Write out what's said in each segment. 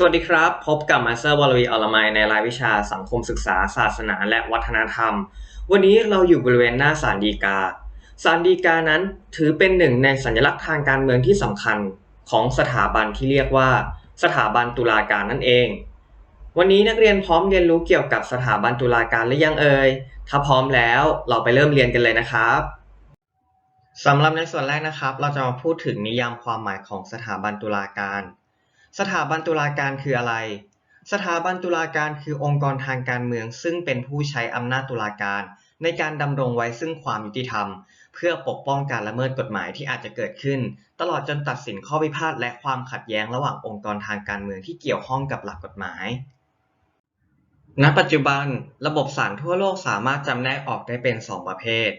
สวัสดีครับ พบกับมาสเตอร์วลวีอลไมยในรายวิชาสังคมศึกษา ศาสนา และวัฒนธรรม วันนี้เราอยู่บริเวณหน้าศาลฎีกาศาลฎีกานั้นถือเป็นหนึ่งในสัญลักษณ์ทางการเมืองที่สำคัญของสถาบันที่เรียกว่า สถาบันตุลาการนั่นเอง วันนี้นักเรียนพร้อมเรียนรู้เกี่ยวกับสถาบันตุลาการหรือยังเอ่ยถ้าพร้อมแล้วเราไปเริ่มเรียนกันเลยนะครับสำหรับในส่วนแรกนะครับ เราจะมาพูดถึงนิยามความหมายของสถาบันตุลาการ สถาบันตุลาการคืออะไร สถาบันตุลาการคือองค์กรทางการเมือง ซึ่งเป็นผู้ใช้อำนาจตุลาการ ในการดำรงไว้ซึ่งความยุติธรรม เพื่อปกป้องการละเมิดกฎหมายที่อาจจะเกิดขึ้น ตลอดจนตัดสินข้อพิพาทและความขัดแย้งระหว่างองค์กรทางการเมืองที่เกี่ยวข้องกับหลักกฎหมายณปัจจุบันระบบศาลทั่วโลกสามารถจำแนกออกได้เป็น 2 ประเภท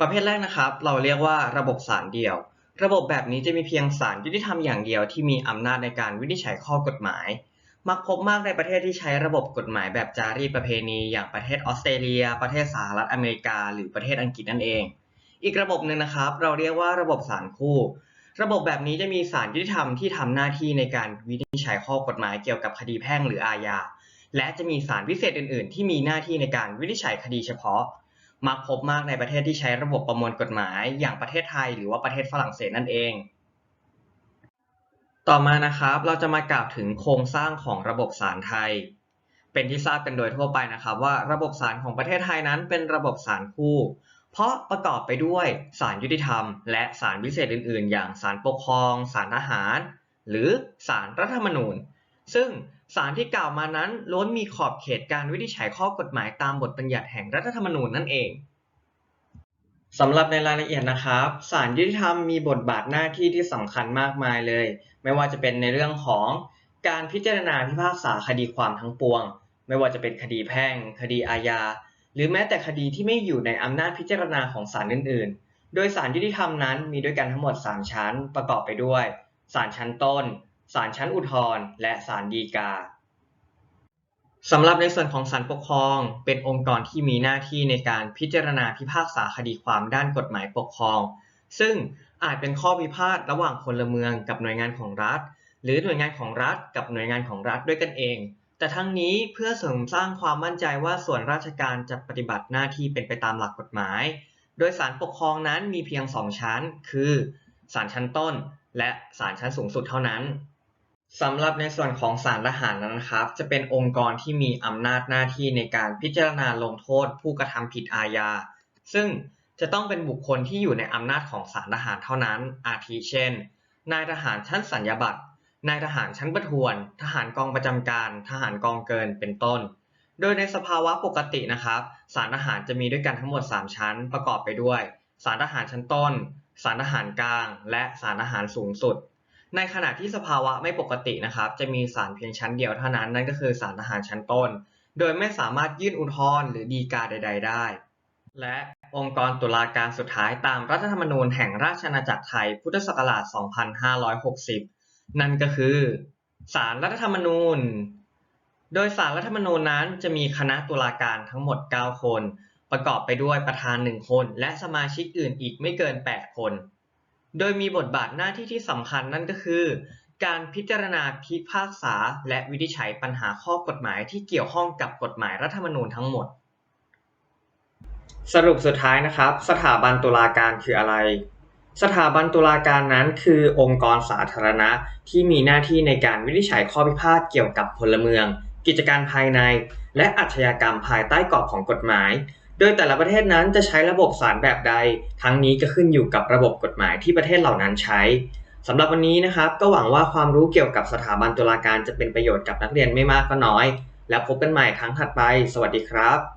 ประเภทแรกนะครับ เราเรียกว่าระบบศาลเดี่ยว ระบบแบบนี้จะมีเพียงศาลยุติธรรมอย่างเดียวที่มีอำนาจในการวินิจฉัยข้อกฎหมาย มักพบมากในประเทศที่ใช้ระบบกฎหมายแบบจารีตประเพณีอย่างประเทศออสเตรเลีย ประเทศสหรัฐอเมริกา หรือประเทศอังกฤษนั่นเอง อีกระบบหนึ่งนะครับ เราเรียกว่าระบบศาลคู่ ระบบแบบนี้จะมีศาลยุติธรรมที่ทำหน้าที่ในการวินิจฉัยข้อกฎหมายเกี่ยวกับคดีแพ่งหรืออาญา และจะมีศาลพิเศษอื่น ๆ ที่มีหน้าที่ในการวินิจฉัยคดีเฉพาะ มักพบมากในประเทศที่ใช้ระบบประมวลกฎหมาย อย่างประเทศไทยหรือว่าประเทศฝรั่งเศสนั่นเอง ต่อมานะครับเราจะมากล่าวถึงโครงสร้างของระบบศาลไทย เป็นที่ทราบกันโดยทั่วไปนะครับว่าระบบศาลของประเทศไทยนั้นเป็นระบบศาลคู่ เพราะประกอบไปด้วยศาลยุติธรรม และศาลพิเศษอื่น ๆ อย่างศาลปกครองศาลทหาร หรือศาลรัฐธรรมนูญ ซึ่ง ศาลที่กล่าวมานั้นล้วนมีขอบเขตการวินิจฉัยข้อกฎหมายตามบทบัญญัติแห่งรัฐธรรมนูญนั่นเองสำหรับในรายละเอียดนะครับศาลยุติธรรมมีบทบาทหน้าที่ที่สำคัญมากมายเลย ไม่ว่าจะเป็นในเรื่องของการพิจารณาพิพากษาคดีความทั้งปวง ไม่ว่าจะเป็นคดีแพ่ง คดีอาญา หรือแม้แต่คดีที่ไม่อยู่ในอำนาจพิจารณาของศาลอื่น ๆ โดยศาลยุติธรรมนั้นมีด้วยกันทั้งหมด 3 ชั้นประกอบไปด้วยศาลชั้นต้น ศาลชั้นอุทธรณ์และศาลฎีกาสำหรับในส่วนของศาลปกครอง เป็นองค์กรที่มีหน้าที่ในการพิจารณาพิพากษาคดีความด้านกฎหมายปกครอง ซึ่งอาจเป็นข้อพิพาทระหว่างพลเมืองกับหน่วยงานของรัฐ หรือหน่วยงานของรัฐกับหน่วยงานของรัฐด้วยกันเอง แต่ทั้งนี้เพื่อเสริมสร้างความมั่นใจว่าส่วนราชการจะปฏิบัติหน้าที่เป็นไปตามหลักกฎหมาย โดยศาลปกครองนั้นมีเพียงสองชั้น คือศาลชั้นต้น และศาลชั้นสูงสุดเท่านั้น สำหรับในส่วนของศาลทหารนั้นนะครับ จะเป็นองค์กรที่มีอำนาจหน้าที่ในการพิจารณาลงโทษผู้กระทำผิดอาญา ซึ่งจะต้องเป็นบุคคลที่อยู่ในอำนาจของศาลทหารเท่านั้น อาทิเช่น นายทหารชั้นสัญญาบัตร นายทหารชั้นประทวน ทหารกองประจำการ ทหารกองเกิน เป็นต้น โดยในสภาวะปกตินะครับ ศาลทหารจะมีด้วยกันทั้งหมด 3 ชั้น ประกอบไปด้วย ศาลทหารชั้นต้น ศาลทหารกลาง และศาลทหารสูงสุด ในขณะที่สภาวะไม่ปกตินะครับ จะมีศาลเพียงชั้นเดียวเท่านั้น นั่นก็คือศาลทหารชั้นต้น โดยไม่สามารถยื่นอุทธรณ์หรือฎีกาใด ๆ ได้ และองค์กรตุลาการสุดท้ายตามรัฐธรรมนูญแห่งราชอาณาจักรไทยพุทธศักราช 2560 นั่นก็คือศาลรัฐธรรมนูญ โดยศาลรัฐธรรมนูญนั้นจะมีคณะตุลาการทั้งหมด 9 คน ประกอบไปด้วยประธาน 1 คน และสมาชิกอื่นอีกไม่เกิน 8 คน โดยมีบทบาทหน้าที่ที่สำคัญนั่นก็คือ การพิจารณาพิพากษา และวินิจฉัยปัญหาข้อกฎหมายที่เกี่ยวข้องกับกฎหมายรัฐธรรมนูญทั้งหมด สรุปสุดท้ายนะครับ สถาบันตุลาการคืออะไร สถาบันตุลาการนั้นคือองค์กรสาธารณะที่มีหน้าที่ในการวินิจฉัยข้อพิพาทเกี่ยวกับพลเมือง กิจการภายใน และอาชญากรรมภายใต้กรอบของกฎหมาย โดยแต่ละประเทศนั้นจะใช้ระบบศาลแบบใด ทั้งนี้ก็ขึ้นอยู่กับระบบกฎหมายที่ประเทศเหล่านั้นใช้สำหรับวันนี้นะครับ ก็หวังว่าความรู้เกี่ยวกับสถาบันตุลาการจะเป็นประโยชน์กับนักเรียนไม่มากก็น้อย แล้วพบกันใหม่ครั้งถัดไป สวัสดีครับ